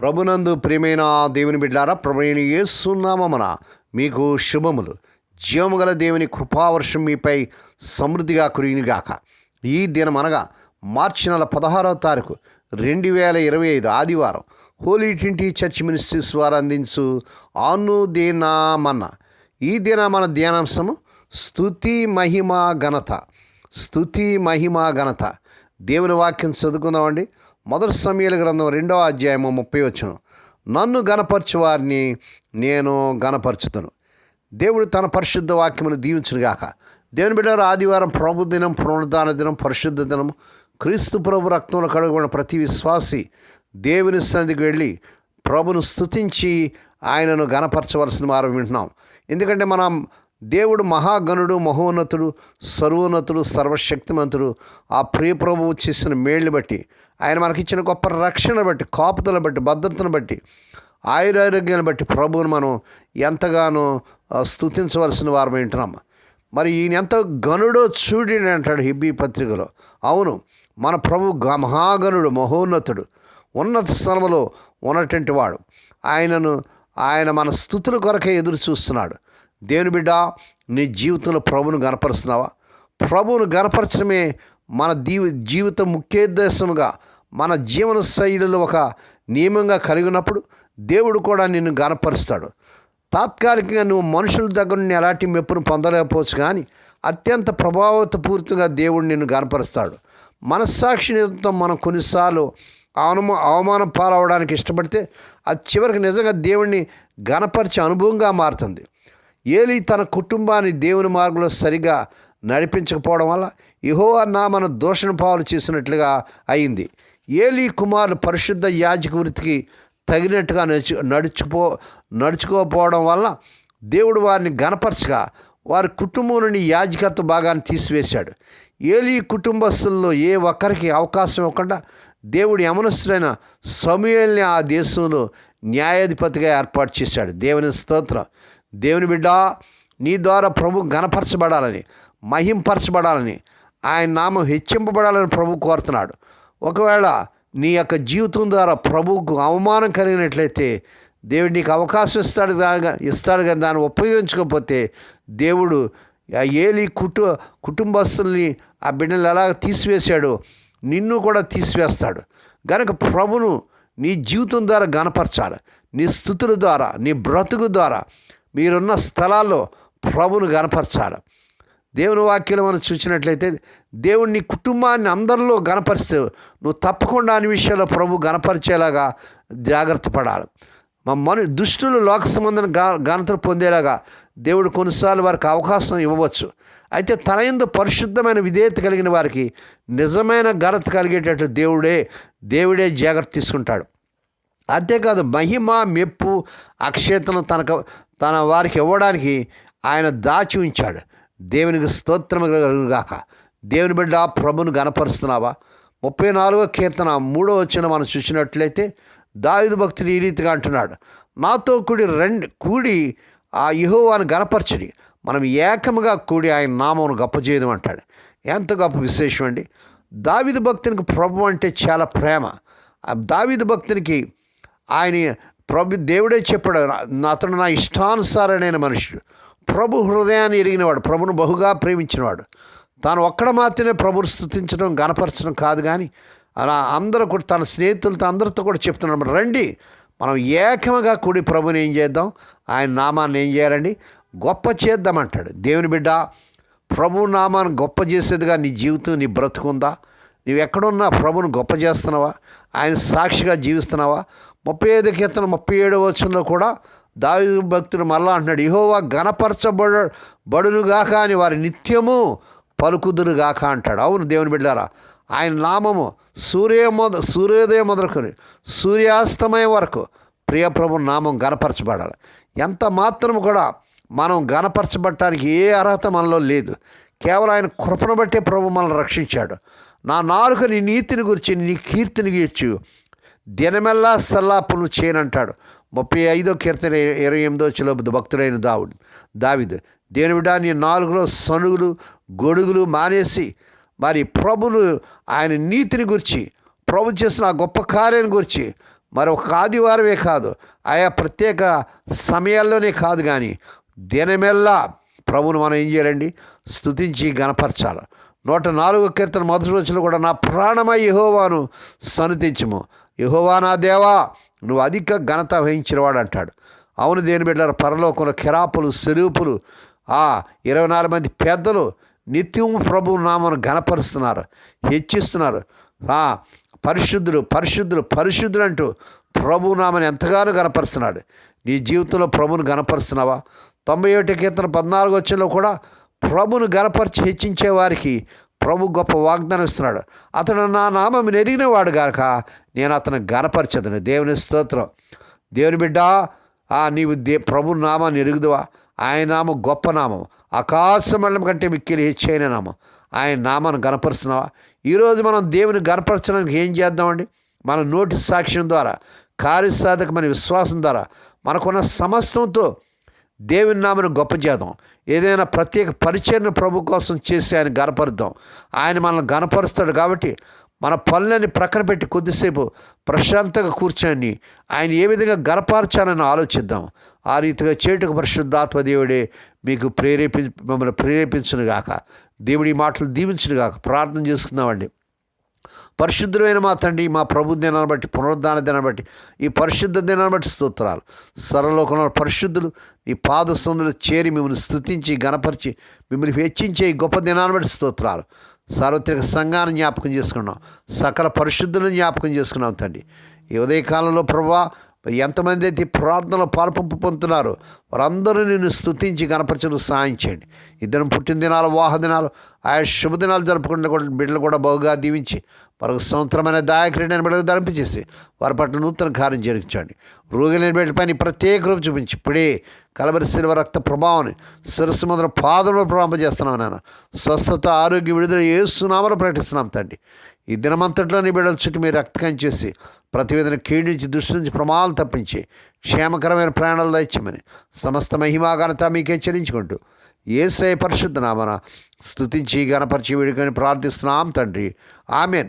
ప్రభునందు ప్రియమైన దేవుని బిడ్డారా ప్రభుని ఏసునామన మీకు శుభములు. జీవముగల దేవుని కృపావర్షం మీపై సమృద్ధిగా కురిగినగాక ఈ దినం అనగా మార్చి నెల పదహారవ తారీఖు రెండు వేల ఇరవై ఐదు ఆదివారం హోలీ ట్వంటీ చర్చ్ మినిస్ట్రీస్ వారు అందించు ఆనుదేనామన్న ఈ దిన మన ధ్యానాంశము స్థుతి మహిమ ఘనత. స్థుతి మహిమ ఘనత. దేవుని వాక్యం చదువుకుందామండి. మొదటి సమయాల గ్రంథం రెండవ అధ్యాయము ముప్పై వచ్చును నన్ను గనపరచు వారిని నేను గనపరచుతాను దేవుడు తన పరిశుద్ధ వాక్యమును దీవించునుగాక. దేవుని బిడ్డారు ఆదివారం ప్రభు దినం పునరుద్ధాన దినం పరిశుద్ధ దినం క్రీస్తు ప్రభు రక్తంలో కడుగుబడిన ప్రతి విశ్వాసి దేవుని సన్నిధికి వెళ్ళి ప్రభును స్తుతించి ఆయనను గనపరచవలసిన వారు వింటున్నాం ఎందుకంటే మనం దేవుడు మహాగణుడు మహోన్నతుడు సర్వోన్నతుడు సర్వశక్తిమంతుడు. ఆ ప్రియ ప్రభువు చేసిన మేళ్ళు బట్టి ఆయన మనకిచ్చిన గొప్ప రక్షణ బట్టి కాపుదలను బట్టి భద్రతను బట్టి ఆయురారోగ్యాన్ని బట్టి ప్రభువును మనం ఎంతగానో స్థుతించవలసిన వారు వారం వింటున్నాం మరి ఈయన ఎంత గనుడో చూడి అంటాడు హిబ్బీ పత్రికలో. అవును మన ప్రభు గ- మహాగణుడు మహోన్నతుడు ఉన్నత స్థలంలో ఉన్నటువంటి వాడు. ఆయనను ఆయన మన స్థుతుల కొరకే ఎదురు చూస్తున్నాడు. దేవుని బిడ్డ నీ జీవితంలో ప్రభును గనపరుస్తున్నావా? ప్రభువును గనపరచడమే మన దీవి జీవిత ముఖ్యోద్దేశముగా మన జీవన శైలిలో ఒక నియమంగా కలిగినప్పుడు దేవుడు కూడా నిన్ను గనపరుస్తాడు. తాత్కాలికంగా నువ్వు మనుషుల దగ్గర నుండి ఎలాంటి మెప్పును పొందలేకపోవచ్చు కానీ అత్యంత ప్రభావితపూరితంగా దేవుడు నిన్ను గనపరుస్తాడు. మనస్సాక్షితో మనం కొన్నిసార్లు అవమా అవమానం పాలవడానికి ఇష్టపడితే అది చివరికి నిజంగా దేవుణ్ణి గనపరిచే అనుభవంగా మారుతుంది. ఏలి తన కుటుంబాన్ని దేవుని మార్గంలో సరిగా నడిపించకపోవడం వల్ల ఇహో నామను దూషణ పాలు చేసినట్లుగా అయింది. ఏలి కుమారులు పరిశుద్ధ యాజక వృత్తికి తగినట్టుగా నడుచు నడుచుకో నడుచుకోకపోవడం వల్ల దేవుడు వారిని గనపరచగా వారి కుటుంబం నుండి యాజకత్వ భాగాన్ని తీసివేశాడు. ఏలి కుటుంబస్తుల్లో ఏ ఒక్కరికి అవకాశం ఇవ్వకుండా దేవుడు యమనస్తుడైన సమూహల్ని ఆ దేశంలో న్యాయాధిపతిగా ఏర్పాటు చేశాడు. దేవుని స్తోత్రం. దేవుని బిడ్డ నీ ద్వారా ప్రభు ఘనపరచబడాలని మహింపరచబడాలని ఆయన నామం హెచ్చింపబడాలని ప్రభు కోరుతున్నాడు. ఒకవేళ నీ యొక్క జీవితం ద్వారా ప్రభువుకు అవమానం కలిగినట్లయితే దేవుడు నీకు అవకాశం ఇస్తాడు ఇస్తాడు కానీ దాన్ని ఉపయోగించకపోతే దేవుడు ఆ ఏలి కుటు కుటుంబస్తుల్ని ఆ బిడ్డలు ఎలా తీసివేశాడో నిన్ను కూడా తీసివేస్తాడు. గనక ప్రభును నీ జీవితం ద్వారా గనపరచాలి నీ స్థుతుల ద్వారా నీ బ్రతుకు ద్వారా మీరున్న స్థలాల్లో ప్రభును గనపరచాలి. దేవుని వాక్యం మనం చూసినట్లయితే దేవుడు నీ కుటుంబాన్ని అందరిలో గనపరిస్తే నువ్వు తప్పకుండా అన్ని విషయాల్లో ప్రభు గనపరిచేలాగా జాగ్రత్త పడాలి. మా మను దుష్టులు లోక సంబంధం ఘనతను పొందేలాగా దేవుడు కొన్నిసార్లు వారికి అవకాశం ఇవ్వవచ్చు. అయితే తన ఎందు పరిశుద్ధమైన విధేయత కలిగిన వారికి నిజమైన ఘనత కలిగేటట్లు దేవుడే దేవుడే జాగ్రత్త తీసుకుంటాడు. అంతేకాదు మహిమ మెప్పు అక్షేతను తనకు తన వారికి ఇవ్వడానికి ఆయన దాచి ఉంచాడు. దేవునికి స్తోత్రం కలుగుగాక. దేవుని బిడ్డ ప్రభును గనపరుస్తున్నావా ముప్పై నాలుగో కీర్తన మూడో వచ్చిన మనం చూసినట్లయితే దాయుదు భక్తుడు ఈ రీతిగా అంటున్నాడు. నాతో కూడి రెండు కూడి ఆ యహోవాను గనపరచడి మనం ఏకముగా కూడి ఆయన నామమును గొప్ప చేయడం అంటాడు. ఎంత గొప్ప విశేషం అండి దావిదు భక్తునికి ప్రభు అంటే చాలా ప్రేమ. ఆ దావిదు భక్తునికి ఆయన ప్రభు దేవుడే చెప్పాడు "నా- అతడు నా ఇష్టానుసారైన మనుషుడు ప్రభు హృదయాన్ని ఎరిగినవాడు ప్రభును బహుగా ప్రేమించినవాడు. తాను ఒక్కడ మాత్రమే ప్రభుని స్థుతించడం గనపరచడం కాదు కానీ అలా అందరూ కూడా తన స్నేహితులతో అందరితో కూడా చెప్తున్నాడు రండి మనం ఏకముగా కూడి ప్రభుని ఏం చేద్దాం? ఆయన నామాన్ని ఏం చేయాలండి? గొప్ప చేద్దామంటాడు. దేవుని బిడ్డ ప్రభు నామాన్ని గొప్ప చేసేదిగా నీ జీవితం నీ బ్రతుకుందా నువ్వు ఎక్కడున్నా ప్రభుని గొప్ప చేస్తున్నావా? ఆయన సాక్షిగా జీవిస్తున్నావా? ముప్పై ఐదు కీర్తన ముప్పై ఏడు వచనంలో కూడా దావి భక్తుడు మళ్ళా అంటున్నాడు ఇహోవా గణపరచబడ బడునుగాక అని వారి నిత్యము పలుకుదురుగాక అంటాడు. అవును దేవుని బిడ్డారా ఆయన నామము సూర్య మొద సూర్యోదయం మొదలుకొని సూర్యాస్తమయం వరకు ప్రియప్రభు నామం గనపరచబడాలి ఎంత మాత్రం కూడా మనం గనపరచబడటానికి ఏ అర్హత మనలో లేదు. కేవలం ఆయన కృపను బట్టే ప్రభు మనల్ని రక్షించాడు. నా నాలుక నీ నీతిని గురించి నీ కీర్తిని గీర్చు. దినమెల్లా సల్లాపును చేయనంటాడు. ముప్పై ఐదో కీర్తన ఇరవై ఎనిమిదో చిలో భక్తుడైన దావుడు దావిదు దేని నీ నాలుగులో సనుగులు గొడుగులు మానేసి మరి ప్రభును ఆయన నీతిని గురించి ప్రభు చేసిన ఆ గొప్ప కార్యాన్ని గురించి మరి ఒక ఆదివారమే కాదు ఆయా ప్రత్యేక సమయాల్లోనే కాదు కానీ దినమెల్లా ప్రభును మనం ఏం చేయాలండి స్థుతించి గనపరచాలి నూట నాలుగు కీర్తన మొదటి రోజులు కూడా నా ప్రాణమై యహోవాను సనుతించము. యహోవా నా దేవా నువ్వు అధిక ఘనత వహించినవాడు అంటాడు అవును దేని బిడ్డారు పరలోకంలో కిరాపులు సెరూపులు ఆ ఇరవై నాలుగు మంది పెద్దలు నిత్యం ప్రభు నామను ఘనపరుస్తున్నారు హెచ్చిస్తున్నారు. ఆ పరిశుద్ధులు పరిశుద్ధులు పరిశుద్ధులు అంటూ ప్రభు నామని ఎంతగానో గనపరుస్తున్నాడు నీ జీవితంలో ప్రభుని గనపరుస్తున్నావా తొంభై ఒకటి కీర్తన పద్నాలుగు వచ్చేలో కూడా ప్రభును గనపరిచి హెచ్చించే వారికి ప్రభు గొప్ప వాగ్దానం ఇస్తున్నాడు. అతడు నా నామం నెరిగినవాడు గాక నేను అతను గనపరచదును. దేవుని స్తోత్రం. దేవుని బిడ్డ ఆ నీవు దే ప్రభు నామాన్ని ఎరుగుదువా? ఆయన నామం గొప్ప నామం. ఆకాశమండలం కంటే మిక్కిలి హెచ్చైన నామం. ఆయన నామాన్ని గనపరుస్తున్నావా? ఈరోజు మనం దేవుని గనపరచడానికి ఏం చేద్దామండి? మన నోటి సాక్ష్యం ద్వారా కార్యసాధకమైన విశ్వాసం ద్వారా మనకున్న సమస్తంతో దేవుని నామను గొప్ప చేద్దాం ఏదైనా ప్రత్యేక పరిచయను ప్రభు కోసం చేసి ఆయన గనపరుద్దాం. ఆయన మనల్ని గనపరుస్తాడు కాబట్టి మన పనులని ప్రక్కన పెట్టి కొద్దిసేపు ప్రశాంతంగా కూర్చొని ఆయన ఏ విధంగా గనపరచాలని ఆలోచిద్దాం. ఆ రీతిగా చేటుకు పరిశుద్ధాత్మ దేవుడే మీకు ప్రేరేపి మమ్మల్ని ప్రేరేపించును గాక దేవుడి మాటలు దీవించును గాక ప్రార్థన చేసుకుందామండి. పరిశుద్ధమైన మా తండ్రి మా ప్రభు దినాన్ని బట్టి పునరుద్ధాన దినాన్ని బట్టి ఈ పరిశుద్ధ దినాన్ని బట్టి స్తోత్రాలు. సర్వలోకంలో పరిశుద్ధులు ఈ పాదసందులు చేరి మిమ్మల్ని స్తుతించి గణపరిచి మిమ్మల్ని హెచ్చించే ఈ గొప్ప దినాన్ని బట్టి స్తోత్రాలు. సార్వత్రిక సంఘాన్ని జ్ఞాపకం చేసుకున్నాం. సకల పరిశుద్ధులను జ్ఞాపకం చేసుకున్నాం తండ్రి. ఈ ఉదయకాలంలో ప్రభా ఎంతమంది అయితే ప్రార్థనలో పాల్పంపు పొందుతున్నారో వారందరూ నిన్ను స్తుతించి గణపరచడం సాయం చేయండి. ఇద్దరు పుట్టినదినాలు వాహదినాలు ఆయా శుభదినాలు జరుపుకుంటున్న కూడా బిడ్డలు కూడా బహుగా దీవించి మరొక సంవత్సరమైన దాయక్రీడని బిడ్డకు ధరింపచేసి వారి పట్ల నూతన కార్యం జరిగించండి. రోగులైన బిడ్డపై నీ ప్రత్యేక రూపు చూపించి ఇప్పుడే కలబరి శిల్వ రక్త ప్రభావాన్ని శిరస్సు మొదల పాదంలో ప్రారంభజేస్తున్నాం నాన్న స్వస్థత ఆరోగ్య విడుదల ఏసునామలో ప్రకటిస్తున్నాం తండ్రి. ఈ దినమంతట్లో నీ బిడ్డల చుట్టూ మీరు రక్తకం చేసి ప్రతివేదన కీడించి దృష్టి నుంచి ప్రమాదాలు తప్పించి క్షేమకరమైన ప్రాణాలు దయచమని సమస్త మహిమాఘనత మీకే చెల్లించుకుంటూ ఏసై పరిశుద్ధ నామన స్థుతించి గణపరిచి వీడుకొని ప్రార్థిస్తున్నాం తండ్రి. ఆమెన్.